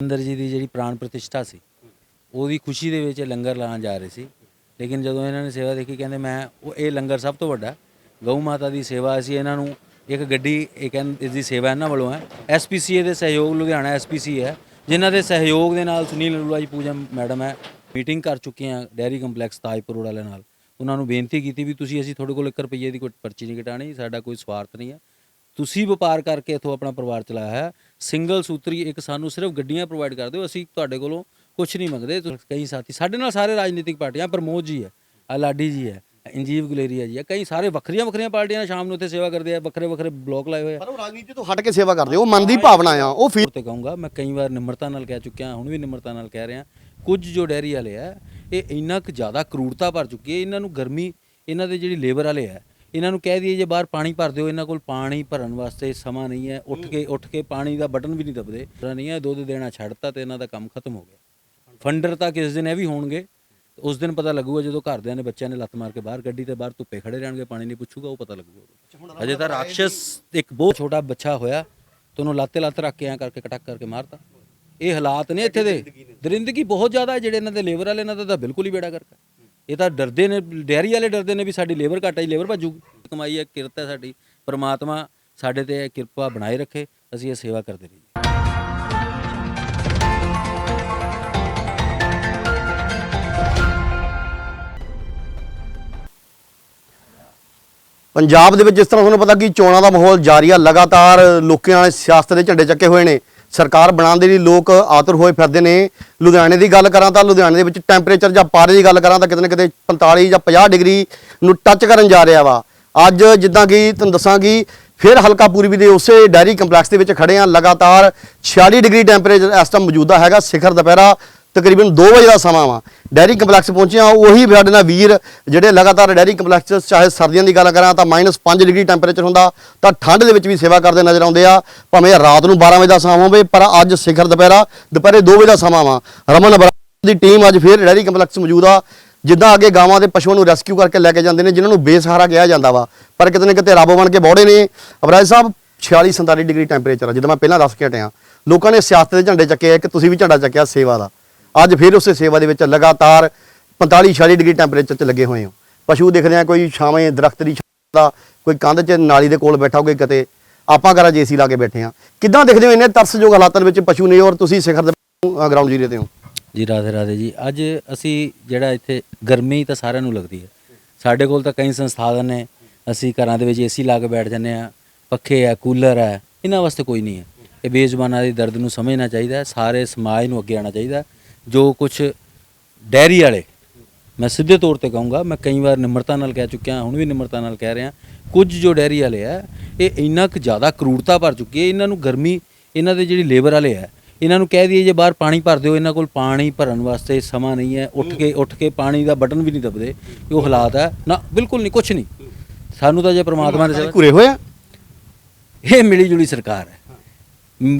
ਅੰਦਰ ਜੀ ਦੀ ਜਿਹੜੀ ਪ੍ਰਾਣ ਪ੍ਰਤਿਸ਼ਠਾ ਸੀ, ਉਹਦੀ ਖੁਸ਼ੀ ਦੇ ਵਿੱਚ ਇਹ ਲੰਗਰ ਲਾਉਣ ਜਾ ਰਹੇ ਸੀ। ਲੇਕਿਨ ਜਦੋਂ ਇਹਨਾਂ ਨੇ ਸੇਵਾ ਦੇਖੀ, ਕਹਿੰਦੇ ਮੈਂ ਉਹ ਇਹ ਲੰਗਰ ਸਭ ਤੋਂ ਵੱਡਾ, ਗਊ ਮਾਤਾ ਦੀ ਸੇਵਾ ਅਸੀਂ ਇਹਨਾਂ ਨੂੰ ਇੱਕ ਗੱਡੀ, ਇਹ ਕਹਿੰਦੇ ਇਸ ਦੀ ਸੇਵਾ ਇਹਨਾਂ ਵੱਲੋਂ ਹੈ। ਐਸਪੀਸੀਏ ਦੇ ਸਹਿਯੋਗ, ਲੁਧਿਆਣਾ ਐਸਪੀਸੀ ਹੈ, ਜਿਨ੍ਹਾਂ ਦੇ ਸਹਿਯੋਗ ਦੇ ਨਾਲ ਸੁਨੀਲ ਅਰੋੜਾ ਜੀ ਪੂਜਾ ਮੈਡਮ ਹੈ, ਮੀਟਿੰਗ ਕਰ ਚੁੱਕੇ ਹਾਂ ਡੈਰੀ ਕੰਪਲੈਕਸ ਤਾਜਪੁਰ ਵਾਲੇ ਨਾਲ। ਉਹਨਾਂ ਨੂੰ ਬੇਨਤੀ ਕੀਤੀ ਵੀ ਤੁਸੀਂ ਅਸੀਂ ਤੁਹਾਡੇ ਕੋਲ 1 ਰੁਪਈਏ ਦੀ ਕੋਈ ਪਰਚੀ ਨਹੀਂ ਕਟਾਣੀ ਸਾਡਾ ਕੋਈ ਸਵਾਰਥ ਨਹੀਂ ਹੈ। ਤੁਸੀਂ ਵਪਾਰ ਕਰਕੇ ਇਥੋਂ ਆਪਣਾ ਪਰਿਵਾਰ ਚਲਾਇਆ ਹੈ। ਸਿੰਗਲ ਸੂਤਰੀ ਇੱਕ ਸਾਨੂੰ ਸਿਰਫ ਗੱਡੀਆਂ ਪ੍ਰੋਵਾਈਡ ਕਰ ਦਿਓ ਅਸੀਂ ਤੁਹਾਡੇ ਕੋਲੋਂ ਕੁਝ ਨਹੀਂ ਮੰਗਦੇ। ਤੁਸੀਂ ਕਈ ਸਾਥੀ ਸਾਡੇ ਨਾਲ ਸਾਰੇ ਰਾਜਨੀਤਿਕ ਪਾਰਟੀਆਂ ਪ੍ਰਮੋਦ ਜੀ ਹੈ ਲਾਡੀ ਜੀ ਹੈ ਇੰਜੀਵ ਗੁਲੇਰੀਆ ਜੀ ਹੈ ਕਈ ਸਾਰੇ ਵੱਖਰੀਆਂ ਵੱਖਰੀਆਂ ਪਾਰਟੀਆਂ ਸ਼ਾਮ ਨੂੰ ਉੱਥੇ ਸੇਵਾ ਕਰਦੇ ਆ ਵੱਖਰੇ ਵੱਖਰੇ ਬਲੌਕ ਲਾਏ ਹੋਏ ਆ। ਪਰ ਉਹ ਰਾਜਨੀਤੀ ਤੋਂ ਹਟ ਕੇ ਸੇਵਾ ਕਰਦੇ ਉਹ ਮਨ ਦੀ ਭਾਵਨਾ ਆ ਉਹ ਫੀਲ ਤੇ ਕਹੂੰਗਾ ਮੈਂ ਕਈ ਵਾਰ ਨਿਮਰਤਾ ਨਾਲ ਕਹਿ ਚੁੱਕਿਆ ਹੁਣ ਵੀ ਨਿਮਰਤਾ ਨਾਲ ਕਹਿ ਰਿਹਾ ਕੁਝ ਜੋ ਡੈਰੀ ਵਾਲੇ ਆ ਇਹ ਇੰਨਾ ਕੁ ਜ਼ਿਆਦਾ ਕਰੂਰਤਾ ਭਰ ਚੁੱਕੀ ਹੈ ਇਹਨਾਂ ਨੂੰ ਗਰਮੀ ਇਹਨਾਂ ਦੇ ਜਿਹੜੀ ਲੇਬਰ ਵਾਲੇ ਆ ਇਹਨਾਂ ਨੂੰ ਕਹਿ ਦਈਏ ਜੇ ਬਾਹਰ ਪਾਣੀ ਭਰ ਦਿਓ ਇਹਨਾਂ ਕੋਲ ਪਾਣੀ ਭਰਨ ਵਾਸਤੇ ਸਮਾਂ ਨਹੀਂ ਹੈ। ਉੱਠ ਕੇ ਉੱਠ ਕੇ ਪਾਣੀ ਦਾ ਬਟਨ ਵੀ ਨਹੀਂ ਦਬਦੇ। ਪਤਾ ਨਹੀਂ ਹੈ ਦੁੱਧ ਦੇਣਾ ਛੱਡਤਾ ਤੇ ਇਹਨਾਂ ਦਾ ਕੰਮ ਖਤਮ ਹੋ ਗਿਆ। ਫੰਡਰ ਤਾਂ ਕਿਸ ਦਿਨ ਇਹ ਵੀ ਹੋਣਗੇ ਉਸ ਦਿਨ ਪਤਾ ਲੱਗੂਗਾ ਜਦੋਂ ਘਰਦਿਆਂ ਨੇ ਬੱਚਿਆਂ ਨੇ ਲੱਤ ਮਾਰ ਕੇ ਬਾਹਰ ਗੱਡੀ ਤੇ ਬਾਹਰ ਧੁੱਪੇ ਖੜੇ ਰਹਿਣਗੇ ਪਾਣੀ ਨਹੀਂ ਪੁੱਛੂਗਾ ਉਹ ਪਤਾ ਲੱਗੂਗਾ ਅਜੇ ਤਾਂ ਰਾਖਸ਼ਸ ਇੱਕ ਬਹੁਤ ਛੋਟਾ ਬੱਚਾ ਹੋਇਆ ਤੇ ਉਹਨੂੰ ਲਾਤੇ ਲੱਤ ਰੱਖ ਕੇ ਐਂ ਕਰਕੇ ਕਟਕ ਕਰਕੇ ਮਾਰਤਾ। ਇਹ ਹਾਲਾਤ ਨੇ ਇੱਥੇ ਦੇ। ਦਰਿੰਦਗੀ ਬਹੁਤ ਜ਼ਿਆਦਾ ਹੈ ਜਿਹੜੇ ਇਹਨਾਂ ਦੇ ਲੇਬਰ ਵਾਲੇ ਇਹਨਾਂ ਦਾ ਤਾਂ ਬਿਲਕੁਲ ਹੀ ਬੇੜਾ ਕਰਕੇ ਇਹ ਤਾਂ ਡਰਦੇ ਨੇ, ਡੈਰੀ ਵਾਲੇ ਡਰਦੇ ਨੇ ਵੀ ਸਾਡੀ ਲੇਬਰ ਘੱਟ ਹੈ ਲੇਬਰ ਭੱਜੂਗੀ ਕਮਾਈ ਹੈ, ਕਿਰਤ ਹੈ ਸਾਡੀ, ਪਰਮਾਤਮਾ ਸਾਡੇ ਤੇ ਕਿਰਪਾ ਬਣਾਏ ਰੱਖੇ, ਅਸੀਂ ਇਹ ਸੇਵਾ ਕਰਦੇ ਰਹੀਏ। ਪੰਜਾਬ ਦੇ ਵਿੱਚ ਜਿਸ ਤਰ੍ਹਾਂ ਤੁਹਾਨੂੰ ਪਤਾ ਕਿ ਚੋਣਾਂ ਦਾ ਮਾਹੌਲ ਜਾਰੀ ਆ, ਲਗਾਤਾਰ ਲੋਕਾਂ ਨੇ ਸਿਆਸਤ ਦੇ ਝੰਡੇ ਚੱਕੇ ਹੋਏ ਨੇ। ਸਰਕਾਰ ਬਣਾਉਣ ਦੇ ਲਈ ਲੋਕ ਆਤਰ ਹੋਏ ਫਿਰਦੇ ਨੇ। ਲੁਧਿਆਣੇ ਦੀ ਗੱਲ ਕਰਾਂ ਤਾਂ ਲੁਧਿਆਣੇ ਦੇ ਵਿੱਚ ਟੈਂਪਰੇਚਰ ਜਾਂ ਪਾਰੇ ਦੀ ਗੱਲ ਕਰਾਂ ਤਾਂ ਕਿਤੇ ਨਾ ਕਿਤੇ 45 ਜਾਂ 50 ਡਿਗਰੀ ਨੂੰ ਟੱਚ ਕਰਨ ਜਾ ਰਿਹਾ ਵਾ। ਅੱਜ ਜਿੱਦਾਂ ਕਿ ਤੁਹਾਨੂੰ ਦੱਸਾਂਗੀ ਫਿਰ ਹਲਕਾ ਪੂਰਬੀ ਦੇ ਉਸੇ ਡੈਰੀ ਕੰਪਲੈਕਸ ਦੇ ਵਿੱਚ ਖੜੇ ਆ ਲਗਾਤਾਰ 46 ਡਿਗਰੀ ਟੈਂਪਰੇਚਰ ਇਸ ਟਾਈਮ ਮੌਜੂਦਾ ਹੈਗਾ। ਸਿਖਰ ਦੁਪਹਿਰਾ ਤਕਰੀਬਨ 2 ਵਜੇ ਦਾ ਸਮਾਂ ਵਾ। ਡੈਰੀ ਕੰਪਲੈਕਸ ਪਹੁੰਚੇ ਆ ਉਹੀ ਸਾਡੇ ਨਾਲ ਵੀਰ ਜਿਹੜੇ ਲਗਾਤਾਰ ਡੈਰੀ ਕੰਪਲੈਕਸ 'ਚ ਚਾਹੇ ਸਰਦੀਆਂ ਦੀ ਗੱਲ ਕਰਾਂ ਤਾਂ -5 ਡਿਗਰੀ ਟੈਂਪਰੇਚਰ ਹੁੰਦਾ, ਤਾਂ ਠੰਡ ਦੇ ਵਿੱਚ ਵੀ ਸੇਵਾ ਕਰਦੇ ਨਜ਼ਰ ਆਉਂਦੇ ਆ। ਭਾਵੇਂ ਰਾਤ ਨੂੰ 12 ਵਜੇ ਦਾ ਸਮਾਂ ਹੋਵੇ, ਪਰ ਅੱਜ ਸਿਖਰ ਦੁਪਹਿਰਾ, ਦੁਪਹਿਰੇ 2 ਵਜੇ ਦਾ ਸਮਾਂ ਵਾ। ਰਮਨ ਅਬਰਾਰ ਦੀ ਟੀਮ ਅੱਜ ਫਿਰ ਡੈਰੀ ਕੰਪਲੈਕਸ ਮੌਜੂਦ ਆ। ਜਿੱਦਾਂ ਅੱਗੇ ਗਾਵਾਂ ਦੇ ਪਸ਼ੂਆਂ ਨੂੰ ਰੈਸਕਿਊ ਕਰਕੇ ਲੈ ਕੇ ਜਾਂਦੇ ਨੇ, ਜਿਨ੍ਹਾਂ ਨੂੰ ਬੇਸਹਾਰਾ ਕਿਹਾ ਜਾਂਦਾ ਵਾ। ਪਰ ਕਿਤੇ ਨਾ ਕਿਤੇ ਰੱਬ ਬਣ ਕੇ ਬੌੜੇ ਨੇ। ਅਬਰਾਜ ਸਾਹਿਬ 46 47 ਡਿਗਰੀ ਟੈਂਪਰੇਚਰ ਆ, ਜਿੱਦਾਂ ਮੈਂ ਪਹਿਲਾਂ ਦੱਸ ਕੇ ਹਟਿਆ। ਲੋਕਾਂ ਨੇ ਸਿਆਸਤ ਦੇ ਝੰਡੇ ਚੱਕੇ ਆ ਕਿ ਤੁਸੀਂ ਵੀ ਝੰਡਾ ਚੱਕਿਆ ਸੇਵਾ ਦਾ। ਅੱਜ ਫਿਰ ਉਸੇ ਸੇਵਾ ਦੇ ਵਿੱਚ ਲਗਾਤਾਰ 45 46 ਡਿਗਰੀ ਟੈਂਪਰੇਚਰ 'ਚ ਲੱਗੇ ਹੋਏ ਹੋ। ਪਸ਼ੂ ਦੇਖਦੇ ਆ ਕੋਈ ਛਾਵੇਂ ਦਰਖਤ ਦੀ ਦਾ, ਕੋਈ ਕੰਧ 'ਚ ਨਾਲੀ ਦੇ ਕੋਲ ਬੈਠਾ ਹੋਵੇ ਕਿਤੇ, ਆਪਾਂ ਕਰਾ ਜੇਸੀ ਲਾ ਕੇ ਬੈਠੇ ਆ ਕਿੱਦਾਂ ਦੇਖਦੇ ਹੋ ਇੰਨੇ ਤਰਸਯੋਗ ਹਾਲਾਤਾਂ ਦੇ ਵਿੱਚ ਪਸ਼ੂ ਨੇ ਔਰ ਤੁਸੀਂ ਸਿਖਰ ਦੇ ਗਰਾਊਂਡ ਜੀਰੇ ਤੇ ਹੋ? ਜੀ, ਰਾਧੇ ਰਾਧੇ ਜੀ, ਅੱਜ ਅਸੀਂ ਜਿਹੜਾ ਇੱਥੇ ਗਰਮੀ ਤਾਂ ਸਾਰਿਆਂ ਨੂੰ ਲੱਗਦੀ ਹੈ। ਸਾਡੇ ਕੋਲ ਤਾਂ ਕਈ ਸੰਸਥਾਨ ਨੇ, ਅਸੀਂ ਘਰਾਂ ਦੇ ਵਿੱਚ ਏਸੀ ਲਾ ਕੇ ਬੈਠ ਜਾਂਦੇ ਆ ਪੱਖੇ ਆ ਕੂਲਰ ਹੈ, ਇਹਨਾਂ ਵਾਸਤੇ ਕੋਈ ਨਹੀਂ ਹੈ। ਇਹ ਬੇਜ਼ੁਬਾਨਾਂ ਦੇ ਦਰਦ ਨੂੰ ਸਮਝਣਾ ਚਾਹੀਦਾ ਸਾਰੇ ਸਮਾਜ ਨੂੰ ਅੱਗੇ ਆਉਣਾ ਚਾਹੀਦਾ ਜੋ ਕੁਝ ਡੈਰੀ ਵਾਲੇ ਮੈਂ ਸਿੱਧੇ ਤੌਰ ਤੇ ਕਹੂੰਗਾ ਮੈਂ ਕਈ ਵਾਰ ਨਿਮਰਤਾ ਨਾਲ ਕਹਿ ਚੁੱਕਿਆ ਹੁਣ ਵੀ ਨਿਮਰਤਾ ਨਾਲ ਕਹਿ ਰਿਹਾ ਕੁਝ ਜੋ ਡੈਰੀ ਵਾਲੇ ਆ ਇਹ ਇੰਨਾ ਕੁ ਜ਼ਿਆਦਾ ਕਰੂਰਤਾ ਭਰ ਚੁੱਕੀ ਹੈ ਇਹਨਾਂ ਨੂੰ ਗਰਮੀ ਇਹਨਾਂ ਦੇ ਜਿਹੜੀ ਲੇਬਰ ਵਾਲੇ ਆ ਇਹਨਾਂ ਨੂੰ ਕਹਿ ਦਈਏ ਜੇ ਬਾਹਰ ਪਾਣੀ ਭਰ ਦਿਓ ਇਹਨਾਂ ਕੋਲ ਪਾਣੀ ਭਰਨ ਵਾਸਤੇ ਸਮਾਂ ਨਹੀਂ ਹੈ ਉੱਠ ਕੇ ਉੱਠ ਕੇ ਪਾਣੀ ਦਾ ਬਟਨ ਵੀ ਨਹੀਂ ਦਬਦੇ ਉਹ ਹਾਲਾਤ ਹੈ ਨਾ ਬਿਲਕੁਲ ਨਹੀਂ ਕੁਝ ਨਹੀਂ। ਸਾਨੂੰ ਤਾਂ ਜੇ ਪ੍ਰਮਾਤਮਾ ਨੇ ਸੇਵਾ- ਘੁਰੇ ਹੋਏ ਆ? ਇਹ ਮਿਲੀ ਜੁਲੀ ਸਰਕਾਰ ਹੈ।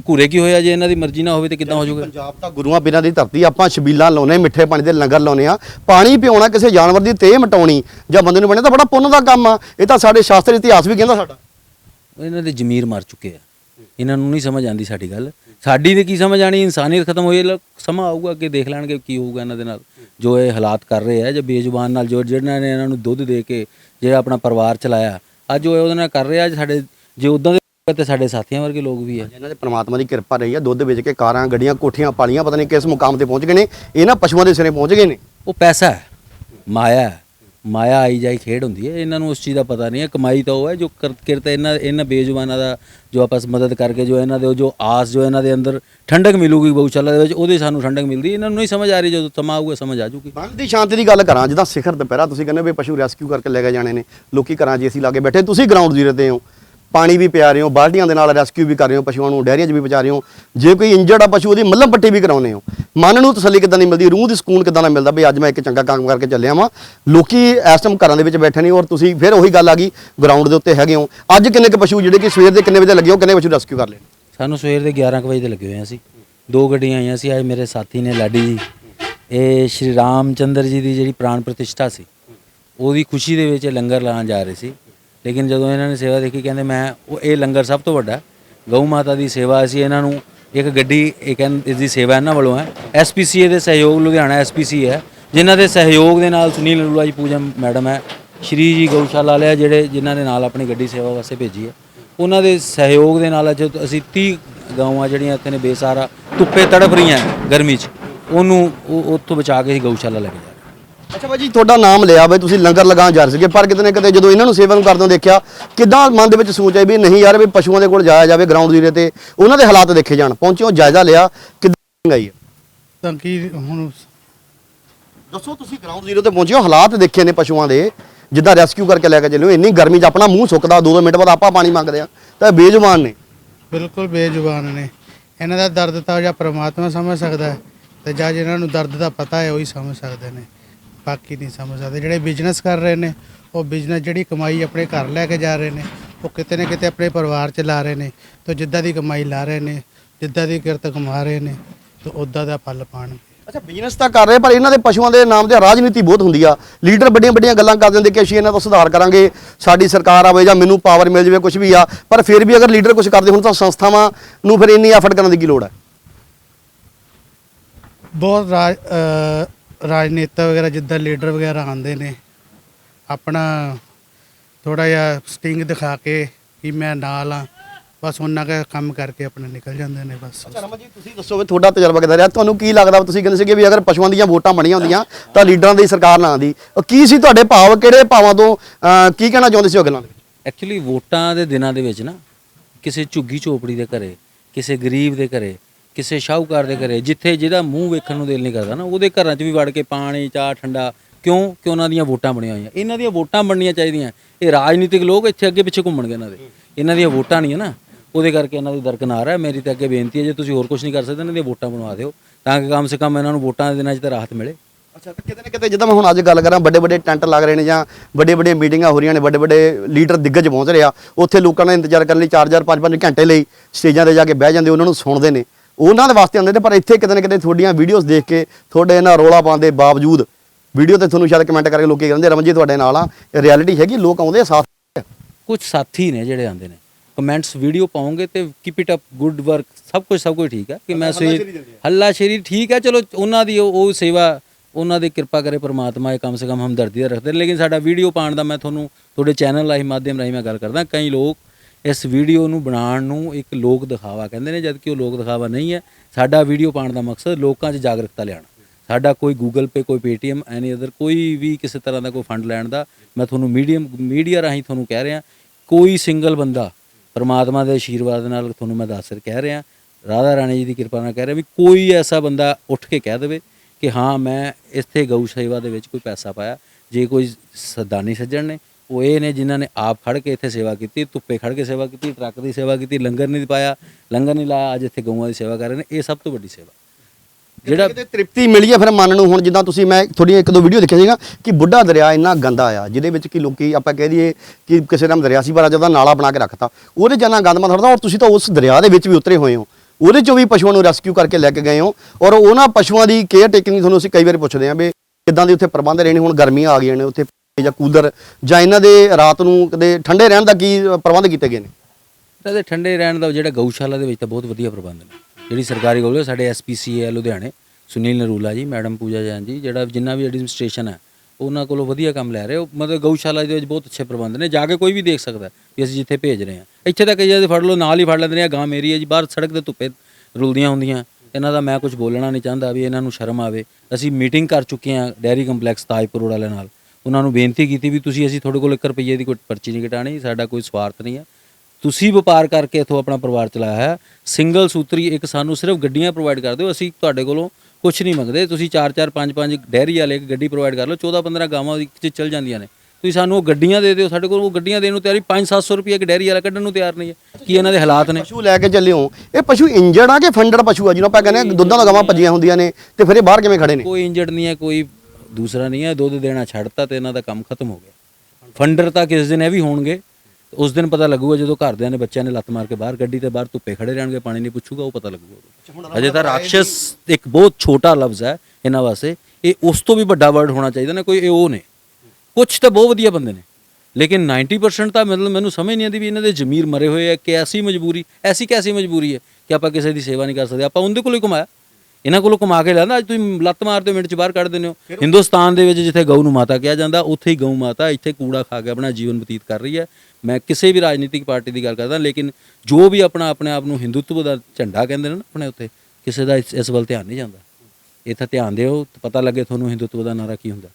ਘੂਰੇ ਕੀ ਹੋਇਆ ਜੇ ਇਹਨਾਂ ਦੀ ਮਰਜ਼ੀ ਨਾ ਹੋਵੇ ਤੇ ਕਿੱਦਾਂ ਹੋ ਜਾਊਗਾ? ਪੰਜਾਬ ਤਾਂ ਗੁਰੂਆਂ ਪੀਰਾਂ ਦੀ ਧਰਤੀ ਆਪਾਂ ਛਬੀਲਾਂ ਲਾਉਨੇ ਮਿੱਠੇ ਪਾਣੀ ਦੇ ਲੰਗਰ ਲਾਉਨੇ ਆ ਪਾਣੀ ਪਿਉਣਾ ਕਿਸੇ ਜਾਨਵਰ ਦੀ ਤੇਹ ਮਟਾਉਣੀ ਜਾਂ ਬੰਦੇ ਨੂੰ ਬਣੇ ਤਾਂ ਬੜਾ ਪੁੰਨ ਦਾ ਕੰਮ ਆ। ਇਹ ਤਾਂ ਸਾਡੇ ਸ਼ਾਸਤਰ ਇਤਿਹਾਸ ਵੀ ਕਹਿੰਦਾ ਸਾਡਾ। ਇਹਨਾਂ ਦੇ ਜ਼ਮੀਰ ਮਰ ਚੁੱਕੇ ਆ। ਇਹਨਾਂ ਨੂੰ ਨਹੀਂ ਸਮਝ ਆਂਦੀ ਸਾਡੀ ਗੱਲ। ਸਾਡੀ ਤੇ ਕੀ ਸਮਝ ਆਣੀ ਇਨਸਾਨੀਅਤ ਖਤਮ ਹੋਈ ਸਮਾਂ ਆਊਗਾ ਕਿ ਦੇਖ ਲੈਣਗੇ ਕੀ ਹੋਊਗਾ ਇਹਨਾਂ ਦੇ ਨਾਲ। ਜੋ ਇਹ ਹਾਲਾਤ ਕਰ ਰਹੇ ਆ ਜੇ ਬੇਜ਼ੁਬਾਨ ਨਾਲ ਜੋ ਜਿਹਨਾਂ ਨੇ ਇਹਨਾਂ ਨੂੰ ਦੁੱਧ ਦੇ ਕੇ ਜਿਹੜਾ ਆਪਣਾ ਪਰਿਵਾਰ ਚਲਾਇਆ ਅੱਜ ਉਹ ਉਹਦੇ ਨਾਲ ਕਰ ਰਹੇ ਸਾਡੇ ਜੇ ਉਦਾਂ ਤੇ ਸਾਡੇ ਸਾਥੀਆਂ ਵਰਗੇ ਲੋਕ ਵੀ ਆ। ਇਹਨਾਂ ਦੇ ਪ੍ਰਮਾਤਮਾ ਦੀ ਕਿਰਪਾ ਰਹੀ ਆ ਦੁੱਧ ਵੇਚ ਕੇ ਕਾਰਾਂ ਗੱਡੀਆਂ ਕੋਠੀਆਂ ਪਾਲੀਆਂ ਪਤਾ ਨਹੀਂ ਕਿਸ ਮੁਕਾਮ ਤੇ ਪਹੁੰਚ ਗਏ ਨੇ ਇਹਨਾਂ ਪਸ਼ੂਆਂ ਦੇ ਸਿਰੇ ਪਹੁੰਚ ਗਏ ਨੇ। ਉਹ ਪੈਸਾ ਹੈ ਮਾਇਆ ਹੈ ਮਾਇਆ ਆਈ ਜਾਈ ਖੇਡ ਹੁੰਦੀ ਹੈ ਇਹਨਾਂ ਨੂੰ ਉਸ ਚੀਜ਼ ਦਾ ਪਤਾ ਨਹੀਂ ਹੈ ਕਮਾਈ ਤਾਂ ਉਹ ਹੈ ਜੋ ਕਰ- ਕਿਰਤ ਇਹਨਾਂ ਇਹਨਾਂ ਬੇਜ਼ੁਬਾਨਾਂ ਦਾ ਜੋ ਆਪਸ ਮਦਦ ਕਰਕੇ ਜੋ ਇਹਨਾਂ ਦੇ ਜੋ ਆਸ ਜੋ ਇਹਨਾਂ ਦੇ ਅੰਦਰ ਠੰਡਕ ਮਿਲੂਗੀ ਗਊਸ਼ਾਲਾ ਦੇ ਵਿੱਚ ਉਹਦੇ ਸਾਨੂੰ ਠੰਡਕ ਮਿਲਦੀ ਇਹਨਾਂ ਨੂੰ ਨਹੀਂ ਸਮਝ ਆ ਰਹੀ ਜਦੋਂ ਸਮਾਂ ਆਊਗਾ ਸਮਝ ਆ ਜੂਗੀ। ਮਨ ਦੀ ਸ਼ਾਂਤੀ ਦੀ ਗੱਲ ਕਰਾਂ ਜਿੱਦਾਂ ਸਿਖਰ ਦੁਪਹਿਰਾ ਤੁਸੀਂ ਕਹਿੰਦੇ ਵੀ ਪਸ਼ੂ ਰੈਸਕਿਊ ਕਰਕੇ ਲੈ ਕੇ ਜਾਣੇ ਨੇ ਲੋਕੀ ਘਰਾਂ 'ਚ ਏਸੀ ਲਾ ਕੇ ਬੈਠੇ ਤੁਸੀਂ ਗਰਾਊਂਡ ਜ਼ੀਰੋ ਤੇ ਹੋ। ਪਾਣੀ ਵੀ ਪਿਆ ਰਹੇ ਹੋ, ਬਾਲਟੀਆਂ ਦੇ ਨਾਲ ਰੈਸਕਿਊ ਵੀ ਕਰ ਰਹੇ ਹੋ, ਪਸ਼ੂਆਂ ਨੂੰ, ਡੈਰੀਆਂ 'ਚ ਵੀ ਪਹੁੰਚਾ ਰਹੇ ਹੋ। ਜੇ ਕੋਈ ਇੰਜਰਡ ਆ ਪਸ਼ੂ, ਉਹਦੀ ਮੱਲਮ ਪੱਟੀ ਵੀ ਕਰਾਉਂਦੇ ਹੋ। ਮਨ ਨੂੰ ਤਸੱਲੀ ਕਿਦਾਂ ਨਹੀਂ ਮਿਲਦੀ ਰੂਹ ਦੀ ਸਕੂਨ ਕਿਦਾਂ ਦਾ ਮਿਲਦਾ? ਵੀ ਅੱਜ ਮੈਂ ਇੱਕ ਚੰਗਾ ਕੰਮ ਕਰਕੇ ਚੱਲਿਆ ਵਾਂ। ਲੋਕੀ ਇਸ ਟਾਈਮ ਘਰਾਂ ਦੇ ਵਿੱਚ ਬੈਠੇ ਨੇ ਔਰ ਤੁਸੀਂ ਫਿਰ ਉਹੀ ਗੱਲ ਆ ਗਈ ਗਰਾਊਂਡ ਦੇ ਉੱਤੇ ਹੈਗੇ ਹੋ। ਅੱਜ ਕਿੰਨੇ ਕੁ ਪਸ਼ੂ ਜਿਹੜੇ ਕਿ ਸਵੇਰ ਦੇ ਕਿੰਨੇ ਵਜੇ ਲੱਗੇ ਹੋ, ਕਿੰਨੇ ਪਸ਼ੂ ਰੈਸਕਿਊ ਕਰ ਲਏ ਸਾਨੂੰ ਸਵੇਰ ਦੇ 11 ਕੁ ਵਜੇ ਤੇ ਲੱਗੇ ਹੋਏ ਆ ਅਸੀਂ। ਦੋ ਗੱਡੀਆਂ ਆਈਆਂ ਸੀ ਅੱਜ ਮੇਰੇ ਸਾਥੀ ਨੇ, ਲਾਡੀ ਜੀ। ਇਹ ਸ਼੍ਰੀ ਰਾਮ ਚੰਦਰ ਜੀ ਦੀ ਜਿਹੜੀ ਪ੍ਰਾਣ ਪ੍ਰਤਿਸ਼ਠਾ ਸੀ, ਉਹਦੀ ਖੁਸ਼ੀ ਦੇ ਵਿੱਚ ਇਹ ਲੰਗਰ ਲਾਉਣ ਜਾ ਰਹੇ ਸੀ। ਲੇਕਿਨ ਜਦੋਂ ਇਹਨਾਂ ਨੇ ਸੇਵਾ ਦੇਖੀ, ਕਹਿੰਦੇ ਮੈਂ, ਉਹ ਇਹ ਲੰਗਰ ਸਭ ਤੋਂ ਵੱਡਾ, ਗਊ ਮਾਤਾ ਦੀ ਸੇਵਾ, ਅਸੀਂ ਇਹਨਾਂ ਨੂੰ ਇੱਕ ਗੱਡੀ ਇੱਕ ਇਨ- ਇਸ ਦੀ ਸੇਵਾ ਇਹਨਾਂ ਵੱਲੋਂ ਹੈ। ਐਸਪੀਸੀਏ ਦੇ ਸਹਿਯੋਗ, ਲੁਧਿਆਣਾ ਐਸਪੀਸੀ ਹੈ, ਜਿਨ੍ਹਾਂ ਦੇ ਸਹਿਯੋਗ ਦੇ ਨਾਲ ਸੁਨੀਲ ਅਰੋੜਾ ਜੀ ਪੂਜਾ ਮੈਡਮ ਹੈ, ਸ਼੍ਰੀ ਜੀ ਗਊਸ਼ਾਲਾ ਵਾਲੇ ਆ, ਜਿਹੜੇ, ਜਿਨ੍ਹਾਂ ਨੇ ਨਾਲ ਆਪਣੀ ਗੱਡੀ ਸੇਵਾ ਵਾਸਤੇ ਭੇਜੀ ਹੈ। ਉਹਨਾਂ ਦੇ ਸਹਿਯੋਗ ਦੇ ਨਾਲ ਅੱਜ ਅਸੀਂ 30 ਗਾਵਾਂ ਜਿਹੜੀਆਂ ਇੱਥੇ ਨੇ ਬੇਸਾਰਾ ਧੁੱਪੇ ਤੜਫ ਰਹੀਆਂ ਗਰਮੀ 'ਚ, ਉਹਨੂੰ, ਉਹ, ਉੱਥੋਂ ਬਚਾ ਕੇ ਅਸੀਂ ਗਊਸ਼ਾਲਾ ਲੈ ਕੇ ਅੱਛਾ ਭਾਜੀ ਤੁਹਾਡਾ ਨਾਮ ਲਿਆ ਬਈ ਤੁਸੀਂ ਲੰਗਰ ਲਗਾਉਣ ਜਾ ਰਹੇ ਸੀਗੇ ਪਰ ਕਿਤੇ ਨਾ ਕਿਤੇ ਜਦੋਂ ਇਹਨਾਂ ਨੂੰ ਸੇਵਾ ਨੂੰ ਕਰਦੇ ਦੇਖਿਆ ਕਿਦਾਂ ਮਨ ਦੇ ਵਿੱਚ ਸੋਚ ਆਈ ਵੀ ਨਹੀਂ ਯਾਰ ਵੀ ਪਸ਼ੂਆਂ ਦੇ ਕੋਲ ਜਾਇਆ ਜਾਵੇ ਗਰਾਊਂਡ ਜ਼ੀਰੋ ਤੇ ਉਹਨਾਂ ਦੇ ਹਾਲਾਤ ਦੇਖੇ ਜਾਣ ਪਹੁੰਚਿਓ ਜਾਇਜ਼ਾ ਲਿਆ ਕਿਦਾਂ ਆਈ ਹੈ? ਤਾਂ ਕੀ ਹੁਣ ਦੱਸੋ ਤੁਸੀਂ ਗਰਾਊਂਡ ਜ਼ੀਰੋ ਤੇ ਪਹੁੰਚਿਓ ਹਾਲਾਤ ਦੇਖੇ ਨੇ ਪਸ਼ੂਆਂ ਦੇ ਜਿੱਦਾਂ ਰੈਸਕਿਊ ਕਰਕੇ ਲੈ ਕੇ ਚੱਲਿਓ ਇੰਨੀ ਗਰਮੀ 'ਚ ਆਪਣਾ ਮੂੰਹ ਸੁੱਕਦਾ 2-2 ਮਿੰਟ ਬਾਅਦ ਆਪਾਂ ਪਾਣੀ ਮੰਗਦੇ ਆ ਤਾਂ ਬੇਜ਼ੁਬਾਨ ਨੇ। ਬਿਲਕੁਲ ਬੇਜ਼ੁਬਾਨ ਨੇ। ਇਹਨਾਂ ਦਾ ਦਰਦ ਤਾਂ ਜਾਂ ਪ੍ਰਮਾਤਮਾ ਸਮਝ ਸਕਦਾ ਹੈ ਤੇ ਜਾਂ ਜਿਹਨਾਂ ਨੂੰ ਦਰਦ ਦਾ ਪਤਾ ਹੈ ਉਹੀ ਸਮਝ ਸਕਦੇ ਨੇ। ਬਾਕੀ ਨਹੀਂ ਸਮਝ ਸਕਦੇ। ਜਿਹੜੇ ਬਿਜ਼ਨਸ ਕਰ ਰਹੇ ਨੇ ਉਹ ਬਿਜ਼ਨਸ ਜਿਹੜੀ ਕਮਾਈ ਆਪਣੇ ਘਰ ਲੈ ਕੇ ਜਾ ਰਹੇ ਨੇ ਉਹ ਕਿਤੇ ਨਾ ਕਿਤੇ ਆਪਣੇ ਪਰਿਵਾਰ 'ਚ ਲਾ ਰਹੇ ਨੇ ਤੇ ਜਿੱਦਾਂ ਦੀ ਕਮਾਈ ਲਾ ਰਹੇ ਨੇ ਜਿੱਦਾਂ ਦੀ ਕਿਰਤ ਕਮਾ ਰਹੇ ਨੇ ਤੇ ਉਦਾਂ ਦਾ ਫਲ ਪਾਣਗੇ। ਅੱਛਾ ਬਿਜ਼ਨਸ ਤਾਂ ਕਰ ਰਹੇ ਪਰ ਇਹਨਾਂ ਦੇ ਪਸ਼ੂਆਂ ਦੇ ਨਾਮ ਤੇ ਰਾਜਨੀਤੀ ਬਹੁਤ ਹੁੰਦੀ ਆ। ਲੀਡਰ ਵੱਡੀਆਂ ਵੱਡੀਆਂ ਗੱਲਾਂ ਕਰ ਦਿੰਦੇ ਕਿ ਅਸੀਂ ਇਹਨਾਂ ਦਾ ਸੁਧਾਰ ਕਰਾਂਗੇ ਸਾਡੀ ਸਰਕਾਰ ਆਵੇ ਜਾਂ ਮੈਨੂੰ ਪਾਵਰ ਮਿਲ ਜਾਵੇ ਕੁਝ ਵੀ ਆ। ਪਰ ਫਿਰ ਵੀ ਅਗਰ ਲੀਡਰ ਕੁਝ ਕਰਦੇ ਹੁਣ ਤਾਂ ਸੰਸਥਾਵਾਂ ਨੂੰ ਫਿਰ ਇੰਨੀ ਐਫਰਟ ਕਰਨ ਦੀ ਕੀ ਲੋੜ ਹੈ? ਬਹੁਤ ਰਾਜਨੇਤਾ ਵਗੈਰਾ ਜਿੱਦਾਂ ਲੀਡਰ ਵਗੈਰਾ ਆਉਂਦੇ ਨੇ ਆਪਣਾ ਥੋੜਾ ਜਿਹਾ ਸਟਿੰਗ ਦਿਖਾ ਕੇ ਕਿ ਮੈਂ ਨਾਲ ਆ ਬਸ ਉਹਨਾਂ ਦਾ ਕੰਮ ਕਰਕੇ ਆਪਣਾ ਨਿਕਲ ਜਾਂਦੇ ਨੇ ਬਸ। ਅੱਛਾ ਰਮਨ ਜੀ ਤੁਸੀਂ ਦੱਸੋ ਵੀ ਤੁਹਾਡਾ ਤਜਰਬਾ ਕਿਦਾਂ ਰਿਹਾ? ਤੁਹਾਨੂੰ ਕੀ ਲੱਗਦਾ ਤੁਸੀਂ ਕਹਿੰਦੇ ਸੀਗੇ ਵੀ ਅਗਰ ਪਸ਼ੂਆਂ ਦੀਆਂ ਵੋਟਾਂ ਬਣੀਆਂ ਹੁੰਦੀਆਂ ਤਾਂ ਲੀਡਰਾਂ ਦੀ ਸਰਕਾਰ ਨਾ ਆਉਂਦੀ। ਉਹ ਕੀ ਸੀ ਤੁਹਾਡੇ ਭਾਵ? ਕਿਹੜੇ ਭਾਵਾਂ ਤੋਂ ਕੀ ਕਹਿਣਾ ਚਾਹੁੰਦੇ ਸੀ ਉਹ ਗੱਲਾਂ ਦੇ ਵਿੱਚ? ਐਕਚੁਅਲੀ ਵੋਟਾਂ ਦੇ ਦਿਨਾਂ ਦੇ ਵਿੱਚ ਨਾ ਕਿਸੇ ਝੁੱਗੀ ਝੋਪੜੀ ਦੇ ਘਰੇ ਕਿਸੇ ਗਰੀਬ ਦੇ ਘਰੇ ਕਿਸੇ ਸ਼ਾਹੂਕਾਰ ਦੇ ਘਰੇ, ਜਿੱਥੇ ਜਿਹਦਾ ਮੂੰਹ ਵੇਖਣ ਨੂੰ ਦਿਲ ਨਹੀਂ ਕਰਦਾ ਨਾ, ਉਹਦੇ ਘਰਾਂ 'ਚ ਵੀ ਵੜ ਕੇ ਪਾਣੀ, ਚਾਹ, ਠੰਡਾ, ਕਿਉਂ? ਕਿ ਉਹਨਾਂ ਦੀਆਂ ਵੋਟਾਂ ਬਣੀਆਂ ਹੋਈਆਂ। ਇਹਨਾਂ ਦੀਆਂ ਵੋਟਾਂ ਬਣਨੀਆਂ ਚਾਹੀਦੀਆਂ। ਇਹ ਰਾਜਨੀਤਿਕ ਲੋਕ ਇੱਥੇ ਅੱਗੇ ਪਿੱਛੇ ਘੁੰਮਣਗੇ ਇਹਨਾਂ ਦੇ। ਇਹਨਾਂ ਦੀਆਂ ਵੋਟਾਂ ਨਹੀਂ ਹੈ ਨਾ। ਉਹਦੇ ਕਰਕੇ ਇਹਨਾਂ ਦੀ ਦਰਕਨਾਰ ਹੈ। ਮੇਰੀ ਤਾਂ ਅੱਗੇ ਬੇਨਤੀ ਹੈ, ਜੇ ਤੁਸੀਂ ਹੋਰ ਕੁਝ ਨਹੀਂ ਕਰ ਸਕਦੇ, ਇਹਨਾਂ ਦੀਆਂ ਵੋਟਾਂ ਬਣਵਾ ਦਿਓ। ਤਾਂ ਕਿ ਕਮ ਸੇ ਕਮ ਇਹਨਾਂ ਨੂੰ ਵੋਟਾਂ ਦੇ ਦਿਨਾਂ 'ਚ ਤਾਂ ਰਾਹਤ ਮਿਲੇ। ਅੱਛਾ, ਤੇ ਕਿਤੇ ਨਾ ਕਿਤੇ ਜਿੱਦਾਂ ਮੈਂ ਹੁਣ ਅੱਜ ਗੱਲ ਕਰਾਂ ਵੱਡੇ ਵੱਡੇ ਟੈਂਟ ਲੱਗ ਰਹੇ ਨੇ ਜਾਂ ਵੱਡੇ ਵੱਡੇ ਮੀਟਿੰਗਾਂ ਹੋ ਰਹੀਆਂ ਨੇ ਵੱਡੇ ਵੱਡੇ ਲੀਡਰ ਦਿੱਗਜ ਪਹੁੰਚ ਰਿਹਾ ਉੱਥੇ ਲੋਕਾਂ ਦਾ ਇੰਤਜ਼ਾਰ ਕਰਨ ਲਈ 4-4 5-5 ਘੰਟੇ ਲਈ ਸਟੇਜਾਂ ਤੇ ਜਾ ਕੇ ਬਹਿ ਜਾਂਦੇ, ਉਹਨਾਂ ਨੂੰ ਸੁਣਦੇ ਨੇ। ਉਹਨਾਂ ਦੇ ਵਾਸਤੇ ਆਉਂਦੇ ਨੇ ਪਰ ਇੱਥੇ ਕਿਤੇ ਨਾ ਕਿਤੇ ਤੁਹਾਡੀਆਂ ਵੀਡੀਓਜ਼ ਦੇਖ ਕੇ ਤੁਹਾਡੇ ਇਹਨਾਂ ਰੋਲਾ ਪਾਉਣ ਦੇ ਬਾਵਜੂਦ ਵੀਡੀਓ ਤੇ ਤੁਹਾਨੂੰ ਸ਼ਾਇਦ ਕਮੈਂਟ ਕਰਕੇ ਲੋਕੀ ਕਹਿੰਦੇ ਰਮਨ ਜੀ ਤੁਹਾਡੇ ਨਾਲ ਆ। ਰਿਐਲਿਟੀ ਹੈਗੀ ਲੋਕ ਆਉਂਦੇ ਆ ਸਾਥ ਕੁਝ ਸਾਥੀ ਨੇ ਜਿਹੜੇ ਆਉਂਦੇ ਨੇ। ਕਮੈਂਟਸ ਵੀਡੀਓ ਪਾਉਂਗੇ ਤੇ keep it up good work ਸਭ ਕੁਝ ਸਭ ਕੁਝ ਠੀਕ ਹੈ ਕਿ ਮੈਂ ਸਵੇਰ ਹੱਲਾ ਸ਼ੇਰੀ ਠੀਕ ਹੈ ਚਲੋ ਉਹਨਾਂ ਦੀ ਉਹ ਉਹ ਸੇਵਾ ਉਹਨਾਂ ਦੀ ਕਿਰਪਾ ਕਰੇ ਪ੍ਰਮਾਤਮਾ ਇਹ ਕਮ ਸੇ ਕਮ ਹਮਦਰਦੀ ਦਾ ਰੱਖਦੇ ਨੇ। ਲੇਕਿਨ ਸਾਡਾ ਵੀਡੀਓ ਪਾਉਣ ਦਾ ਮੈਂ ਤੁਹਾਨੂੰ ਤੁਹਾਡੇ ਚੈਨਲ ਰਾਹੀਂ ਮਾਧਿਅਮ ਰਾਹੀਂ ਮੈਂ ਗੱਲ ਕਰਦਾ। ਕਈ ਲੋਕ ਇਸ ਵੀਡੀਓ ਨੂੰ ਬਣਾਉਣ ਨੂੰ ਇੱਕ ਲੋਕ ਦਿਖਾਵਾ ਕਹਿੰਦੇ ਨੇ ਜਦ ਕਿ ਉਹ ਲੋਕ ਦਿਖਾਵਾ ਨਹੀਂ ਹੈ। ਸਾਡਾ ਵੀਡੀਓ ਪਾਉਣ ਦਾ ਮਕਸਦ ਲੋਕਾਂ 'ਚ ਜਾਗਰੂਕਤਾ ਲਿਆਉਣਾ। ਸਾਡਾ ਕੋਈ ਗੂਗਲ ਪੇ ਕੋਈ ਪੇਟੀਐਮ ਐਨੀ ਅਦਰ ਕੋਈ ਵੀ ਕਿਸੇ ਤਰ੍ਹਾਂ ਦਾ ਕੋਈ ਫੰਡ ਲੈਣ ਦਾ, ਮੈਂ ਤੁਹਾਨੂੰ ਮੀਡੀਅਮ ਮੀਡੀਆ ਰਾਹੀਂ ਤੁਹਾਨੂੰ ਕਹਿ ਰਿਹਾ। ਕੋਈ ਸਿੰਗਲ ਬੰਦਾ ਪਰਮਾਤਮਾ ਦੇ ਆਸ਼ੀਰਵਾਦ ਨਾਲ ਤੁਹਾਨੂੰ ਮੈਂ ਦੱਸ ਕਹਿ ਰਿਹਾ। ਰਾਧਾ ਰਾਣੀ ਜੀ ਦੀ ਕਿਰਪਾ ਨਾਲ ਕਹਿ ਰਿਹਾ ਵੀ ਕੋਈ ਐਸਾ ਬੰਦਾ ਉੱਠ ਕੇ ਕਹਿ ਦੇਵੇ ਕਿ ਹਾਂ, ਮੈਂ ਇੱਥੇ ਗਊ ਸੇਵਾ ਦੇ ਵਿੱਚ ਕੋਈ ਪੈਸਾ ਪਾਇਆ। ਜੇ ਕੋਈ ਸਦਾਨੀ ਸੱਜਣ ਨੇ ਉਹ ਇਹ ਨੇ ਜਿਨ੍ਹਾਂ ਨੇ ਆਪ ਖੜ ਕੇ ਇੱਥੇ ਸੇਵਾ ਕੀਤੀ ਧੁੱਪੇ ਖੜ ਕੇ ਸੇਵਾ ਕੀਤੀ ਟਰੱਕ ਦੀ ਸੇਵਾ ਕੀਤੀ ਲੰਗਰ ਨਹੀਂ ਪਾਇਆ ਲੰਗਰ ਨਹੀਂ ਲਾਇਆ ਅੱਜ ਇੱਥੇ ਗਊਆਂ ਦੀ ਸੇਵਾ ਕਰ ਰਹੇ ਨੇ ਇਹ ਸਭ ਤੋਂ ਵੱਡੀ ਸੇਵਾ। ਜਿਹੜਾ ਕਿਤੇ ਤ੍ਰਿਪਤੀ ਮਿਲੀ ਹੈ ਫਿਰ ਮਨ ਨੂੰ ਹੁਣ ਜਿੱਦਾਂ ਤੁਸੀਂ ਮੈਂ ਥੋੜੀਆਂ ਇੱਕ ਦੋ ਵੀਡੀਓ ਦੇਖਿਆ ਸੀਗਾ ਕਿ ਬੁੱਢਾ ਦਰਿਆ ਇੰਨਾ ਗੰਦਾ ਆ ਜਿਹਦੇ ਵਿੱਚ ਕਿ ਲੋਕੀ ਆਪਾਂ ਕਹਿ ਦਈਏ ਕਿ ਕਿਸੇ ਨਾਮ ਦਰਿਆ ਸੀ ਪਰ ਜਦੋਂ ਨਾਲਾ ਬਣਾ ਕੇ ਰੱਖਤਾ। ਉਹਦੇ ਇੰਨਾ ਗੰਦ ਮਤ ਔਰ ਤੁਸੀਂ ਤਾਂ ਉਸ ਦਰਿਆ ਦੇ ਵਿੱਚ ਵੀ ਉਤਰੇ ਹੋਏ ਹੋ। ਉਹਦੇ ਚੋਂ ਵੀ ਪਸ਼ੂਆਂ ਨੂੰ ਰੈਸਕਿਊ ਕਰਕੇ ਲੈ ਕੇ ਗਏ ਹੋ। ਔਰ ਉਹਨਾਂ ਪਸ਼ੂਆਂ ਦੀ ਕੇਅਰ ਟੇਕਿੰਗ ਤੁਹਾਨੂੰ ਅਸੀਂ ਕਈ ਵਾਰੀ ਪੁੱਛਦੇ ਹਾਂ ਵੀ ਕਿੱਦਾਂ ਦੇ ਉੱਥੇ ਪ੍ਰਬੰਧ ਰਹਿਣੇ ਹੁਣ ਗਰਮੀਆਂ ਆ ਗਈਆਂ ਨੇ ਉੱਥੇ ਜਾਂ ਕੂਲਰ, ਜਾਂ ਇਹਨਾਂ ਦੇ ਰਾਤ ਨੂੰ ਕਦੇ ਠੰਡੇ ਰਹਿਣ ਦਾ ਕੀ ਪ੍ਰਬੰਧ ਕੀਤੇ ਗਏ ਨੇ? ਤਾਂ ਇਹਦੇ ਠੰਡੇ ਰਹਿਣ ਦਾ ਜਿਹੜਾ ਗਊਸ਼ਾਲਾ ਦੇ ਵਿੱਚ ਤਾਂ ਬਹੁਤ ਵਧੀਆ ਪ੍ਰਬੰਧ ਨੇ। ਜਿਹੜੀ ਸਰਕਾਰੀ ਗਊ ਸਾਡੇ ਐਸਪੀਸੀ ਹੈ ਲੁਧਿਆਣੇ, ਸੁਨੀਲ ਨਰੂਲਾ ਜੀ, ਮੈਡਮ ਪੂਜਾ ਜੈਨ ਜੀ, ਜਿਹੜਾ ਜਿੰਨਾ ਵੀ ਐਡਮਿਨਿਸਟ੍ਰੇਸ਼ਨ ਹੈ, ਉਹਨਾਂ ਕੋਲੋਂ ਵਧੀਆ ਕੰਮ ਲੈ ਰਹੇ ਉਹ ਮਤਲਬ ਗਊਸ਼ਾਲਾ ਦੇ ਵਿੱਚ ਬਹੁਤ ਅੱਛੇ ਪ੍ਰਬੰਧ ਨੇ। ਜਾ ਕੇ ਕੋਈ ਵੀ ਦੇਖ ਸਕਦਾ ਵੀ ਅਸੀਂ ਜਿੱਥੇ ਭੇਜ ਰਹੇ ਹਾਂ। ਇੱਥੇ ਤਾਂ ਕਈ ਜਦੇ ਫੜ ਲਓ, ਨਾਲ ਹੀ ਫੜ ਲੈਂਦੇ ਨੇ, ਆਹ ਗਾਂ ਮੇਰੀ ਹੈ ਜੀ, ਬਾਹਰ ਸੜਕ ਤੇ ਧੁੱਪੇ ਰੁਲਦੀਆਂ ਹੁੰਦੀਆਂ। ਇਹਨਾਂ ਦਾ ਮੈਂ ਕੁਝ ਬੋਲਣਾ ਨਹੀਂ ਚਾਹੁੰਦਾ ਵੀ ਇਹਨਾਂ ਨੂੰ ਸ਼ਰਮ ਆਵੇ। ਅਸੀਂ ਮੀਟਿੰਗ ਕਰ ਚੁੱਕੇ ਹਾਂ ਡੈਰੀ ਕੰਪਲੈਕਸ ਤਾਜਪੁਰ ਵਾਲਿਆਂ ਨਾਲ। ਉਹਨਾਂ ਨੂੰ ਬੇਨਤੀ ਕੀਤੀ ਵੀ ਤੁਸੀਂ ਅਸੀਂ ਤੁਹਾਡੇ ਕੋਲ 1 ਰੁਪਈਏ ਦੀ ਕੋਈ ਪਰਚੀ ਨਹੀਂ ਕਟਾਣੀ ਸਾਡਾ ਕੋਈ ਸਵਾਰਥ ਨਹੀਂ ਹੈ। ਤੁਸੀਂ ਵਪਾਰ ਕਰਕੇ ਇਥੋਂ ਆਪਣਾ ਪਰਿਵਾਰ ਚਲਾਇਆ ਹੈ। ਸਿੰਗਲ ਸੂਤਰੀ ਇੱਕ ਸਾਨੂੰ ਸਿਰਫ ਗੱਡੀਆਂ ਪ੍ਰੋਵਾਈਡ ਕਰ ਦਿਓ ਅਸੀਂ ਤੁਹਾਡੇ ਕੋਲੋਂ ਕੁਝ ਨਹੀਂ ਮੰਗਦੇ। ਤੁਸੀਂ 4 4 5 5 ਡੈਰੀ ਵਾਲੇ ਇੱਕ ਗੱਡੀ ਪ੍ਰੋਵਾਈਡ ਕਰ ਲਓ 14 15 ਗਾਵਾਂ ਦੀ ਚ ਚੱਲ ਜਾਂਦੀਆਂ ਨੇ। ਤੁਸੀਂ ਸਾਨੂੰ ਉਹ ਗੱਡੀਆਂ ਦੇ ਦਿਓ ਸਾਡੇ ਕੋਲ ਉਹ ਗੱਡੀਆਂ ਦੇਣ ਨੂੰ ਤਿਆਰੀ 5 700 ਰੁਪਏ ਇੱਕ ਡੈਰੀ ਵਾਲਾ ਕੱਢਣ ਨੂੰ ਤਿਆਰ ਨਹੀਂ ਹੈ। ਕੀ ਇਹਨਾਂ ਦੇ ਹਾਲਾਤ ਨੇ? ਪਸ਼ੂ ਲੈ ਕੇ ਚੱਲੇ ਹੋ। ਇਹ ਪਸ਼ੂ ਇੰਜਰਡ ਆ ਕਿ ਫੰਡਡ ਪਸ਼ੂ ਆ? ਜਿਹਨੂੰ ਆਪਾਂ ਕਹਿੰਦੇ ਦੁੱਧਾਂ ਦਾ ਗਾਵਾਂ ਭੱਜੀਆਂ ਹੁੰਦੀਆਂ ਨੇ ਤੇ ਫਿਰ ਇਹ ਬਾਹਰ ਕਿਵੇਂ ਖੜੇ ਨੇ? ਕੋਈ ਇੰਜਰਡ ਨਹੀਂ ਹੈ ਕੋਈ ਦੂਸਰਾ ਨਹੀਂ ਹੈ ਦੁੱਧ ਦੇਣਾ ਛੱਡਤਾ ਤੇ ਇਹਨਾਂ ਦਾ ਕੰਮ ਖਤਮ ਹੋ ਗਿਆ। ਫੰਡਰ ਤਾਂ ਕਿਸ ਦਿਨ ਇਹ ਵੀ ਹੋਣਗੇ ਉਸ ਦਿਨ ਪਤਾ ਲੱਗੂਗਾ ਜਦੋਂ ਘਰਦਿਆਂ ਨੇ ਬੱਚਿਆਂ ਨੇ ਲੱਤ ਮਾਰ ਕੇ ਬਾਹਰ ਗੱਡੀ ਤੇ ਬਾਹਰ ਧੁੱਪੇ ਖੜੇ ਰਹਿਣਗੇ ਪਾਣੀ ਨਹੀਂ ਪੁੱਛੂਗਾ ਉਹ ਪਤਾ ਲੱਗੂਗਾ ਅਜੇ ਤਾਂ ਰਾਖਸ਼ ਇੱਕ ਬਹੁਤ ਛੋਟਾ ਲਫ਼ਜ਼ ਹੈ ਇਹਨਾਂ ਵਾਸਤੇ ਇਹ ਉਸ ਤੋਂ ਵੀ ਵੱਡਾ ਵਰਡ ਹੋਣਾ ਚਾਹੀਦਾ ਨਾ ਕੋਈ ਇਹ ਉਹ ਨੇ। ਕੁਝ ਤਾਂ ਬਹੁਤ ਵਧੀਆ ਬੰਦੇ ਨੇ ਲੇਕਿਨ 90% ਤਾਂ ਮਤਲਬ ਮੈਨੂੰ ਸਮਝ ਨਹੀਂ ਆਉਂਦੀ ਵੀ ਇਹਨਾਂ ਦੇ ਜ਼ਮੀਰ ਮਰੇ ਹੋਏ ਆ ਕਿ ਐਸੀ ਮਜਬੂਰੀ ਐਸੀ ਕੈਸੀ ਮਜਬੂਰੀ ਹੈ ਕਿ ਆਪਾਂ ਕਿਸੇ ਦੀ ਸੇਵਾ ਨਹੀਂ ਕਰ ਸਕਦੇ। ਆਪਾਂ ਉਹਦੇ ਕੋਲੋਂ ਹੀ ਕਮਾਇਆ। ਇਹਨਾਂ ਕੋਲੋਂ ਕਮਾ ਕੇ ਲੈਂਦਾ ਅੱਜ ਤੁਸੀਂ ਲੱਤ ਮਾਰਦੇ ਹੋ ਮਿੰਟ ਚ ਬਾਹਰ ਕੱਢ ਦਿੰਦੇ ਹੋ। ਹਿੰਦੁਸਤਾਨ ਦੇ ਵਿੱਚ ਜਿੱਥੇ ਗਊ ਨੂੰ ਮਾਤਾ ਕਿਹਾ ਜਾਂਦਾ ਉੱਥੇ ਹੀ ਗਊ ਮਾਤਾ ਇੱਥੇ ਕੂੜਾ ਖਾ ਕੇ ਆਪਣਾ ਜੀਵਨ ਬਤੀਤ ਕਰ ਰਹੀ ਹੈ। ਮੈਂ ਕਿਸੇ ਵੀ ਰਾਜਨੀਤਿਕ ਪਾਰਟੀ ਦੀ ਗੱਲ ਕਰਦਾ ਲੇਕਿਨ ਜੋ ਵੀ ਆਪਣਾ ਆਪਣੇ ਆਪ ਨੂੰ ਹਿੰਦੂਤਵ ਦਾ ਝੰਡਾ ਕਹਿੰਦੇ ਨੇ ਨਾ ਆਪਣੇ ਉੱਤੇ ਕਿਸੇ ਦਾ ਇਸ ਇਸ ਵੱਲ ਧਿਆਨ ਨਹੀਂ ਜਾਂਦਾ। ਇੱਥੇ ਧਿਆਨ ਦਿਓ ਤਾਂ ਪਤਾ ਲੱਗੇ ਤੁਹਾਨੂੰ ਹਿੰਦੂਤਵ ਦਾ ਨਾਰਾ ਕੀ ਹੁੰਦਾ।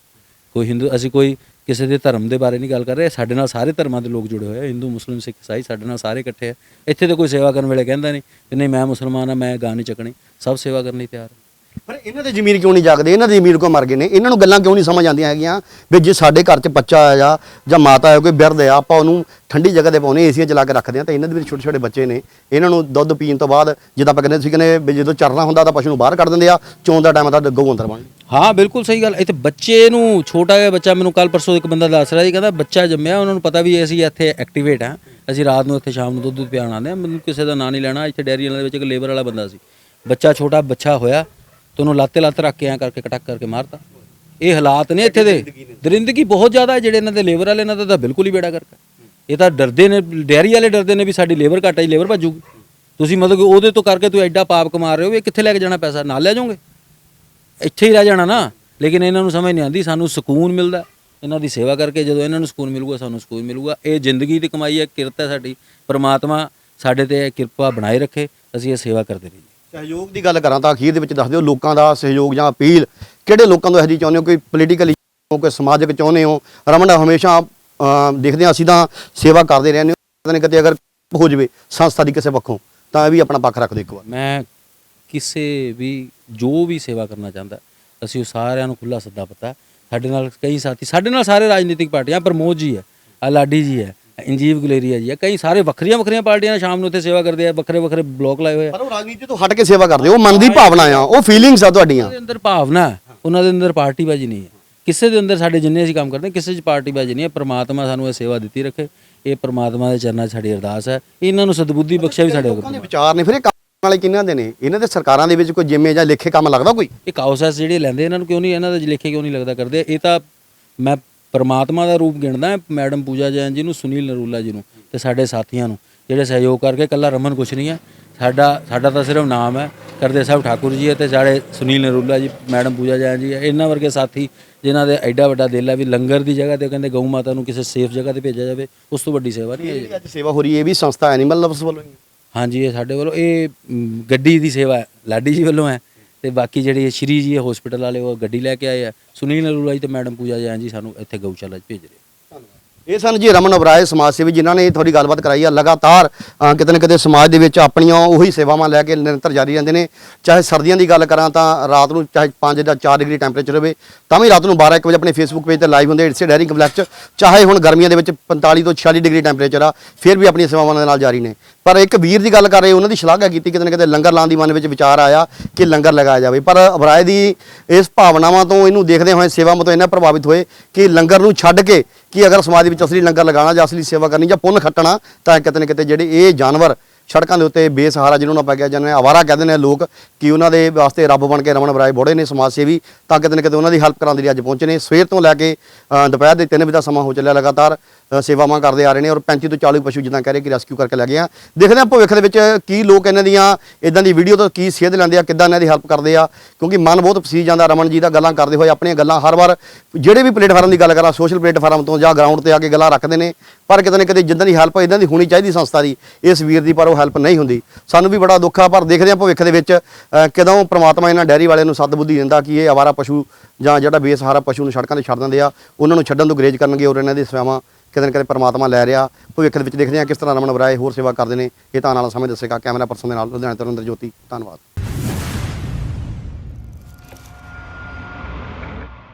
ਕੋਈ ਹਿੰਦੂ ਅਸੀਂ ਕੋਈ ਕਿਸੇ ਦੇ ਧਰਮ ਦੇ ਬਾਰੇ ਨਹੀਂ ਗੱਲ ਕਰ ਰਹੇ, ਸਾਡੇ ਨਾਲ ਸਾਰੇ ਧਰਮਾਂ ਦੇ ਲੋਕ ਜੁੜੇ ਹੋਏ ਆ, ਹਿੰਦੂ ਮੁਸਲਿਮ ਸਿੱਖ, ਇਸਾਈ, ਸਾਡੇ ਨਾਲ ਸਾਰੇ ਇਕੱਠੇ ਆ। ਇੱਥੇ ਤਾਂ ਕੋਈ ਸੇਵਾ ਕਰਨ ਵੇਲੇ ਕਹਿੰਦਾ ਨਹੀਂ ਕਿ ਨਹੀਂ, ਮੈਂ ਮੁਸਲਮਾਨ ਆ, ਮੈਂ ਗਾਂ ਨਹੀਂ ਚੱਕਣੀ, ਸਭ ਸੇਵਾ ਕਰਨ ਲਈ ਤਿਆਰ ਆ। ਪਰ ਇਹਨਾਂ ਦੇ ਜ਼ਮੀਰ ਕਿਉਂ ਨਹੀਂ ਜਾਗਦੇ? ਇਹਨਾਂ ਦੇ ਜ਼ਮੀਰ ਕਿਉਂ ਮਰ ਗਏ ਨੇ? ਇਹਨਾਂ ਨੂੰ ਗੱਲਾਂ ਕਿਉਂ ਨਹੀਂ ਸਮਝ ਆਉਂਦੀਆਂ ਹੈਗੀਆਂ ਵੀ ਜੇ ਸਾਡੇ ਘਰ 'ਚ ਬੱਚਾ ਆਇਆ ਜਾਂ ਮਾਤਾ ਹੈ ਕੋਈ ਬਿਰਧ ਆ ਆਪਾਂ ਉਹਨੂੰ ਠੰਡੀ ਜਗ੍ਹਾ ਤੇ ਪਾਉਨੇ ਏਸੀਆਂ ਚਲਾ ਕੇ ਰੱਖਦੇ ਆ, ਤਾਂ ਇਹਨਾਂ ਦੇ ਵਿੱਚ ਛੋਟੇ ਛੋਟੇ ਬੱਚੇ ਨੇ। ਇਹਨਾਂ ਨੂੰ ਦੁੱਧ ਪੀਣ ਤੋਂ ਬਾਅਦ ਜਿੱਦਾਂ ਆਪਾਂ ਕਹਿੰਦੇ ਸੀ ਕਹਿੰਦੇ ਵੀ ਜਦੋਂ ਚਰਨਾ ਹੁੰਦਾ ਤਾਂ ਪਸ਼ੂ ਨੂੰ ਬਾਹਰ ਕੱਢ ਦਿੰਦੇ ਆ, ਚੋਣ ਦਾ ਟਾਈਮ ਤਾਂ ਗਊ ਅੰਦਰ ਬਣ ਹਾਂ, ਬਿਲਕੁਲ ਸਹੀ ਗੱਲ। ਇੱਥੇ ਬੱਚੇ ਨੂੰ ਛੋਟਾ ਜਿਹਾ ਬੱਚਾ ਮੈਨੂੰ ਕੱਲ ਪਰਸੋਂ ਇੱਕ ਬੰਦਾ ਦੱਸ ਰਿਹਾ ਸੀ, ਕਹਿੰਦਾ ਬੱਚਾ ਜੰਮਿਆ, ਉਹਨਾਂ ਨੂੰ ਪਤਾ ਵੀ ਅਸੀਂ ਇੱਥੇ ਐਕਟੀਵੇਟ ਆ ਅਸੀਂ ਰਾਤ ਨੂੰ ਇੱਥੇ ਸ਼ਾਮ ਨੂੰ ਦੁੱਧ ਪਿਆਉਣ ਆਉਂਦੇ ਆ ਮੈਨੂੰ ਕਿਸੇ ਦਾ ਨਾਂ ਨਹੀਂ ਲੈਣਾ, ਇੱਥੇ ਡੈਰੀ ਵਾਲਿਆਂ ਦੇ ਵਿੱਚ ਇੱਕ ਲੇਬਰ ਵਾਲਾ ਬੰਦਾ ਸੀ। ਬੱਚਾ ਛੋਟਾ, ਬੱਚਾ ਹੋਇਆ। ਤੇ ਉਹਨੂੰ ਲਾਤੇ ਲੱਤ ਰੱਖ ਕੇ ਐਂ ਕਰਕੇ ਕਟਕ ਕਰਕੇ ਮਾਰਤਾ। ਇਹ ਹਾਲਾਤ ਨੇ ਇੱਥੇ ਦੇ। ਦਰਿੰਦਗੀ ਬਹੁਤ ਜ਼ਿਆਦਾ ਹੈ ਜਿਹੜੇ ਇਹਨਾਂ ਦੇ ਲੇਬਰ ਵਾਲੇ, ਇਹਨਾਂ ਦਾ ਤਾਂ ਬਿਲਕੁਲ ਹੀ ਬੇੜਾ ਕਰਕੇ ਇਹ ਤਾਂ ਡਰਦੇ ਨੇ, ਡੈਰੀ ਵਾਲੇ ਡਰਦੇ ਨੇ ਵੀ ਸਾਡੀ ਲੇਬਰ ਘੱਟ ਹੈ ਲੇਬਰ ਭੱਜੂਗੀ ਤੁਸੀਂ ਮਤਲਬ ਕਿ ਉਹਦੇ ਤੋਂ ਕਰਕੇ ਤੁਸੀਂ ਐਡਾ ਪਾਪ ਕਮਾ ਰਹੇ ਹੋ ਵੀ ਇਹ ਕਿੱਥੇ ਲੈ ਕੇ ਜਾਣਾ ਪੈਸਾ? ਨਾਲ ਲੈ ਜਾਓਗੇ? ਇੱਥੇ ਹੀ ਰਹਿ ਜਾਣਾ ਨਾ। ਲੇਕਿਨ ਇਹਨਾਂ ਨੂੰ ਸਮਝ ਨਹੀਂ ਆਉਂਦੀ, ਸਾਨੂੰ ਸਕੂਨ ਮਿਲਦਾ। ਇਹਨਾਂ ਦੀ ਸੇਵਾ ਕਰਕੇ ਜਦੋਂ ਇਹਨਾਂ ਨੂੰ ਸਕੂਨ ਮਿਲੂਗਾ, ਸਾਨੂੰ ਸਕੂਨ ਮਿਲੂਗਾ। ਇਹ ਜ਼ਿੰਦਗੀ ਦੀ ਕਮਾਈ ਹੈ, ਕਿਰਤ ਹੈ ਸਾਡੀ। ਪਰਮਾਤਮਾ ਸਾਡੇ ਤੇ ਇਹ ਕਿਰਪਾ ਬਣਾਏ ਰੱਖੇ। ਅਸੀਂ ਇਹ ਸੇਵਾ ਕਰਦੇ ਰਹੀਏ। ਸਹਿਯੋਗ ਦੀ ਗੱਲ ਕਰਾਂ ਤਾਂ ਅਖੀਰ ਦੇ ਵਿੱਚ ਦੱਸ ਦਿਓ ਲੋਕਾਂ ਦਾ ਸਹਿਯੋਗ ਜਾਂ ਅਪੀਲ ਕਿਹੜੇ ਲੋਕਾਂ ਤੋਂ ਇਹੋ ਜਿਹੀ ਚਾਹੁੰਦੇ ਹੋ ਕੋਈ ਪੋਲੀਟੀਕਲੀ ਕੋਈ ਸਮਾਜਿਕ ਚਾਹੁੰਦੇ ਹੋ? ਰਮਨ ਹਮੇਸ਼ਾ ਦੇਖਦੇ ਹਾਂ ਅਸੀਂ ਤਾਂ ਸੇਵਾ ਕਰਦੇ ਰਹਿੰਦੇ ਹਾਂ। ਕਦੇ ਨਾ ਕਦੇ ਅਗਰ ਹੋ ਜਵੇ ਸੰਸਥਾ ਦੀ ਕਿਸੇ ਪੱਖੋਂ, ਤਾਂ ਇਹ ਵੀ ਆਪਣਾ ਪੱਖ ਰੱਖ ਦਿਓ ਇੱਕ ਵਾਰ। ਮੈਂ ਕਿਸੇ ਵੀ, ਜੋ ਵੀ ਸੇਵਾ ਕਰਨਾ ਚਾਹੁੰਦਾ, ਅਸੀਂ ਉਹ ਸਾਰਿਆਂ ਨੂੰ ਖੁੱਲਾ ਸੱਦਾ ਪਤਾ। ਸਾਡੇ ਨਾਲ ਕਈ ਸਾਥੀ, ਸਾਡੇ ਨਾਲ ਸਾਰੇ ਰਾਜਨੀਤਿਕ ਪਾਰਟੀਆਂ ਪ੍ਰਮੋਦ ਜੀ ਹੈ, ਆਹ ਲਾਡੀ ਜੀ ਹੈ ਇੰਜੀਵ ਗੁਲੇਰੀਆ ਜੀ। ਹੈ ਕਈ ਸਾਰੇ ਵੱਖਰੀਆਂ ਵੱਖਰੀਆਂ ਪਾਰਟੀਆਂ ਸ਼ਾਮ ਨੂੰ ਉੱਥੇ ਸੇਵਾ ਕਰਦੇ ਆ ਵੱਖਰੇ ਵੱਖਰੇ ਬਲੋਕ ਲਾਏ ਹੋਏ ਆ। ਪਰ ਉਹ ਰਾਜਨੀਤੀ ਤੋਂ ਹਟ ਕੇ ਸੇਵਾ ਕਰਦੇ ਹੋ ਉਹ ਮਨ ਦੀ ਭਾਵਨਾ ਆ ਉਹ ਫੀਲਿੰਗਸ ਆ ਤੁਹਾਡੀਆਂ। ਦੇ ਅੰਦਰ ਭਾਵਨਾ ਉਹਨਾਂ ਦੇ ਅੰਦਰ ਪਾਰਟੀਬਾਜ਼ੀ ਨਹੀਂ ਹੈ। ਕਿਸੇ ਦੇ ਅੰਦਰ ਸਾਡੇ ਜਿੰਨੇ ਅਸੀਂ ਕੰਮ ਕਰਦੇ ਹਾਂ, ਕਿਸੇ 'ਚ ਪਾਰਟੀਬਾਜ਼ੀ ਨਹੀਂ ਹੈ। ਪ੍ਰਮਾਤਮਾ ਸਾਨੂੰ ਇਹ ਸੇਵਾ ਦਿੱਤੀ ਰੱਖੇ। ਇਹ ਪ੍ਰਮਾਤਮਾ ਦੇ ਚਰਨਾਂ 'ਚ ਸਾਡੀ ਅਰਦਾਸ ਹੈ। ਇਹਨਾਂ ਨੂੰ ਸਦਬੁੱਧੀ ਬਖਸ਼ਿਆ ਵੀ ਸਾਡੇ ਲੋਕਾਂ ਦੇ ਵਿਚਾਰ ਨੇ। ਫਿਰ ਇਹ ਕੰਮ ਵਾਲੇ ਕਿਹਨਾਂ ਦੇ ਨੇ? ਇਹਨਾਂ ਦੇ ਸਰਕਾਰਾਂ ਦੇ ਵਿੱਚ ਕੋਈ ਜਿੰਮੇ ਜਾਂ ਲੇਖੇ ਕੰਮ ਲੱਗਦਾ ਕੋਈ? ਇਹ ਕਾਉਸੈਸ ਜਿਹੜੇ ਲੈਂਦੇ ਇਹਨਾਂ ਨੂੰ ਕਿਉਂ ਨਹੀਂ? ਇਹਨਾਂ ਦਾ ਲਿਖੇ ਕਿਉਂ ਨਹੀਂ ਲੱਗਦਾ ਕਰਦੇ? ਇਹ ਤਾਂ ਮੈਂ ਪਰਮਾਤਮਾ ਦਾ ਰੂਪ ਗਿਣਦਾ ਮੈਡਮ ਪੂਜਾ ਜੈਨ ਜੀ ਨੂੰ ਸੁਨੀਲ ਨਰੂਲਾ ਜੀ ਨੂੰ ਤੇ ਸਾਡੇ ਸਾਥੀਆਂ ਨੂੰ ਜਿਹੜੇ ਸਹਿਯੋਗ ਕਰਕੇ ਕੱਲਾ ਰਮਨ ਕੁਛ ਨਹੀਂ ਹੈ। ਸਾਡਾ ਸਾਡਾ ਤਾਂ ਸਿਰਫ ਨਾਮ ਹੈ ਕਰਦੇ ਸਾਹਿਬ ਠਾਕੁਰ ਜੀ ਤੇ ਸਾਡੇ ਸੁਨੀਲ ਨਰੂਲਾ ਜੀ ਮੈਡਮ ਪੂਜਾ ਜੈਨ ਜੀ ਇਹਨਾਂ ਵਰਗੇ ਸਾਥੀ ਜਿਨ੍ਹਾਂ ਦੇ ਐਡਾ ਵੱਡਾ ਦਿਲ ਹੈ ਵੀ ਲੰਗਰ ਦੀ ਜਗ੍ਹਾ ਤੇ ਕਹਿੰਦੇ ਗਊ ਮਾਤਾ ਨੂੰ ਕਿਸੇ ਸੇਫ ਜਗ੍ਹਾ ਤੇ ਭੇਜਿਆ ਜਾਵੇ ਉਸ ਤੋਂ ਵੱਡੀ ਸੇਵਾ ਨਹੀਂ ਹੈ ਅੱਜ ਸੇਵਾ ਹੋ ਰਹੀ ਹੈ ਇਹ ਵੀ ਸੰਸਥਾ ਐਨੀਮਲ ਲਵਸ ਵੱਲੋਂ। ਹਾਂਜੀ ਇਹ ਸਾਡੇ ਵੱਲੋਂ ਇਹ ਗੱਡੀ ਦੀ ਸੇਵਾ ਹੈ ਲਾਡੀ ਜੀ ਵੱਲੋਂ ਹੈ। ਤੇ ਬਾਕੀ ਜਿਹੜੇ ਸ਼੍ਰੀ ਜੀ ਹਸਪੀਟਲ ਵਾਲੇ, ਉਹ ਗੱਡੀ ਲੈ ਕੇ ਆਏ ਆ। ਸੁਨੀਲ ਨਰੂਲਾ ਜੀ ਤੇ ਮੈਡਮ ਪੂਜਾ ਜੈਨ ਜੀ ਸਾਨੂੰ ਇੱਥੇ ਗਊਸ਼ਾਲਾ 'ਚ ਭੇਜ ਰਹੇ ਇਹ ਸਨ ਜੀ ਰਮਨ ਅਬਰਾਏ ਸਮਾਜ ਸੇਵੀ, ਜਿਨ੍ਹਾਂ ਨੇ ਥੋੜੀ ਗੱਲਬਾਤ ਕਰਾਈ ਆ। ਲਗਾਤਾਰ ਕਿਤੇ ਨਾ ਕਿਤੇ ਸਮਾਜ ਦੇ ਵਿੱਚ ਆਪਣੀਆਂ ਉਹੀ ਸੇਵਾਵਾਂ ਲੈ ਕੇ ਨਿਰੰਤਰ ਜਾਰੀ ਰਹਿੰਦੇ ਨੇ। ਚਾਹੇ ਸਰਦੀਆਂ ਦੀ ਗੱਲ ਕਰਾਂ ਤਾਂ ਰਾਤ ਨੂੰ ਚਾਹੇ 5 ਜਾਂ 4 ਡਿਗਰੀ ਟੈਂਪਰੇਚਰ ਹੋਵੇ, ਤਾਂ ਵੀ ਰਾਤ ਨੂੰ 12 1 ਵਜੇ ਆਪਣੇ ਫੇਸਬੁੱਕ ਪੇਜ ਤੇ ਲਾਈਵ ਹੁੰਦੇ ਇਟਸੇ ਡੈਰੀ ਕੰਪਲੈਕਸ 'ਚ। ਚਾਹੇ ਹੁਣ ਗਰਮੀਆਂ ਦੇ ਵਿੱਚ 45 ਤੋਂ 46 ਡਿਗਰੀ ਟੈਂਪਰੇਚਰ ਆ, ਫਿਰ ਵੀ ਆਪਣੀਆਂ ਸੇਵਾਵਾਂ ਦੇ ਨਾਲ ਜਾਰੀ ਨੇ। ਪਰ ਇੱਕ ਵੀਰ ਦੀ ਗੱਲ ਕਰ ਰਹੇ, ਉਹਨਾਂ ਦੀ ਸ਼ਲਾਘਾ ਕੀਤੀ, ਕਿਤੇ ਨਾ ਕਿਤੇ ਲੰਗਰ ਲਾਉਣ ਦੀ ਮਨ ਵਿੱਚ ਵਿਚਾਰ ਆਇਆ ਕਿ ਲੰਗਰ ਲਗਾਇਆ ਜਾਵੇ। ਪਰ ਉਬਰਾਏ ਦੀ ਇਸ ਭਾਵਨਾਵਾਂ ਤੋਂ ਇਹਨੂੰ ਦੇਖਦੇ ਹੋਏ, ਸੇਵਾ ਤੋਂ ਇੰਨਾ ਪ੍ਰਭਾਵਿਤ ਹੋਏ ਕਿ ਲੰਗਰ ਨੂੰ ਛੱਡ ਕੇ ਕਿ ਅਗਰ ਸਮਾਜ ਵਿੱਚ ਅਸਲੀ ਲੰਗਰ ਲਗਾਉਣਾ ਜਾਂ ਅਸਲੀ ਸੇਵਾ ਕਰਨੀ ਜਾਂ ਪੁੰਨ ਖੱਟਣਾ, ਤਾਂ ਕਿਤੇ ਨਾ ਕਿਤੇ ਜਿਹੜੇ ਇਹ ਜਾਨਵਰ ਸੜਕਾਂ ਦੇ ਉੱਤੇ ਬੇਸਹਾਰਾ ਜਿਹਨਾਂ ਜਿਹਨੂੰ ਆਪਾਂ ਕਹਿ ਜਾਂਦੇ ਹਾਂ, ਆਵਾਰਾ ਕਹਿੰਦੇ ਨੇ ਲੋਕ, ਕਿ ਉਹਨਾਂ ਦੇ ਵਾਸਤੇ ਰੱਬ ਬਣ ਕੇ ਰਮਨ ਬਰਾਏ ਬੋੜੇ ਨੇ ਸਮਾਜ ਸੇਵੀ, ਤਾਂ ਕਿਤੇ ਨਾ ਕਿਤੇ ਉਹਨਾਂ ਦੀ ਹੈਲਪ ਕਰਾਉਣ ਦੇ ਲਈ ਅੱਜ ਪਹੁੰਚੇ ਨੇ। ਸਵੇਰ ਤੋਂ ਲੈ ਕੇ ਦੁਪਹਿਰ ਦੇ 3 ਵਜੇ ਦਾ ਸਮਾਂ ਹੋ ਚੱਲਿਆ ਲਗਾਤਾਰ। ਸੇਵਾਵਾਂ ਕਰਦੇ ਆ ਰਹੇ ਨੇ ਔਰ 35 ਤੋਂ 40 ਪਸ਼ੂ ਜਿੱਦਾਂ ਕਹਿ ਰਹੇ ਕਿ ਰੈਸਕਿਊ ਕਰਕੇ ਲੈ ਗਏ ਆ। ਦੇਖਦੇ ਹਾਂ ਭਵਿੱਖ ਦੇ ਵਿੱਚ ਕੀ ਲੋਕ ਇਹਨਾਂ ਦੀਆਂ ਇਦਾਂ ਦੀ ਵੀਡੀਓ ਤੋਂ ਕੀ ਸੇਧ ਲੈਂਦੇ ਆ ਕਿੱਦਾਂ ਇਹਨਾਂ ਦੀ ਹੈਲਪ ਕਰਦੇ ਆ ਕਿਉਂਕਿ ਮਨ ਬਹੁਤ ਪਸੀਜ ਜਾਂਦਾ ਰਮਨ ਜੀ ਦਾ ਗੱਲਾਂ ਕਰਦੇ ਹੋਏ ਆਪਣੀਆਂ ਗੱਲਾਂ ਹਰ ਵਾਰ ਜਿਹੜੇ ਵੀ ਪਲੇਟਫਾਰਮ ਦੀ ਗੱਲ ਕਰਾਂ ਸੋਸ਼ਲ ਪਲੇਟਫਾਰਮ ਤੋਂ ਜਾਂ ਗਰਾਊਂਡ ਤੇ ਆ ਕੇ ਗੱਲਾਂ ਰੱਖਦੇ ਨੇ ਪਰ ਕਿਤੇ ਨਾ ਕਿਤੇ ਜਿੱਦਾਂ ਦੀ ਹੈਲਪ ਇਦਾਂ ਦੀ ਹੋਣੀ ਚਾਹੀਦੀ ਸੰਸਥਾ ਦੀ ਇਸ ਵੀਰ ਦੀ ਪਰ ਉਹ ਹੈਲਪ ਨਹੀਂ ਹੁੰਦੀ। ਸਾਨੂੰ ਵੀ ਬੜਾ ਦੁੱਖ ਆ ਪਰ ਦੇਖਦੇ ਆ ਭਵਿੱਖ ਦੇ ਵਿੱਚ ਅ, ਕਦੋਂ ਪ੍ਰਮਾਤਮਾ ਇਹਨਾਂ ਡੈਰੀ ਵਾਲਿਆਂ ਨੂੰ ਸਤਬੁੱਧੀ ਦਿੰਦਾ ਕਿ ਇਹ ਆਵਾਰਾ ਪਸ਼ੂ ਜਾਂ ਜਿਹੜਾ ਬੇਸਹਾਰਾ ਪਸ਼ੂ ਨੂੰ ਸੜਕਾਂ ਤੇ ਛੱਡ ਦਿੰਦੇ ਆ ਉਹਨਾਂ ਨੂੰ ਛੱਡਣ ਤੋਂ ਗਰੇਜ ਕਰਨਗੇ ਔਰ ਇਹਨਾਂ ਦੀ ਸੇਵਾਵਾਂ ਕਿਤੇ ਨਾ ਕਿਤੇ ਪਰਮਾਤਮਾ ਲੈ ਰਿਹਾ, ਭਵਿੱਖ ਦੇ ਵਿੱਚ ਦੇਖਦੇ ਹਾਂ ਕਿਸ ਤਰ੍ਹਾਂ ਰਮਨ ਬਰਾਏ ਹੋਰ ਸੇਵਾ ਕਰਦੇ ਨੇ, ਇਹ ਤਾਂ ਨਾਲ ਵਾਲਾ ਸਮੇਂ ਦੱਸੇਗਾ, ਕੈਮਰਾ ਪਰਸਨ ਦੇ ਨਾਲ, ਲੁਧਿਆਣਾ ਤੋਂ ਨਰਿੰਦਰ ਜੋਤੀ, ਧੰਨਵਾਦ।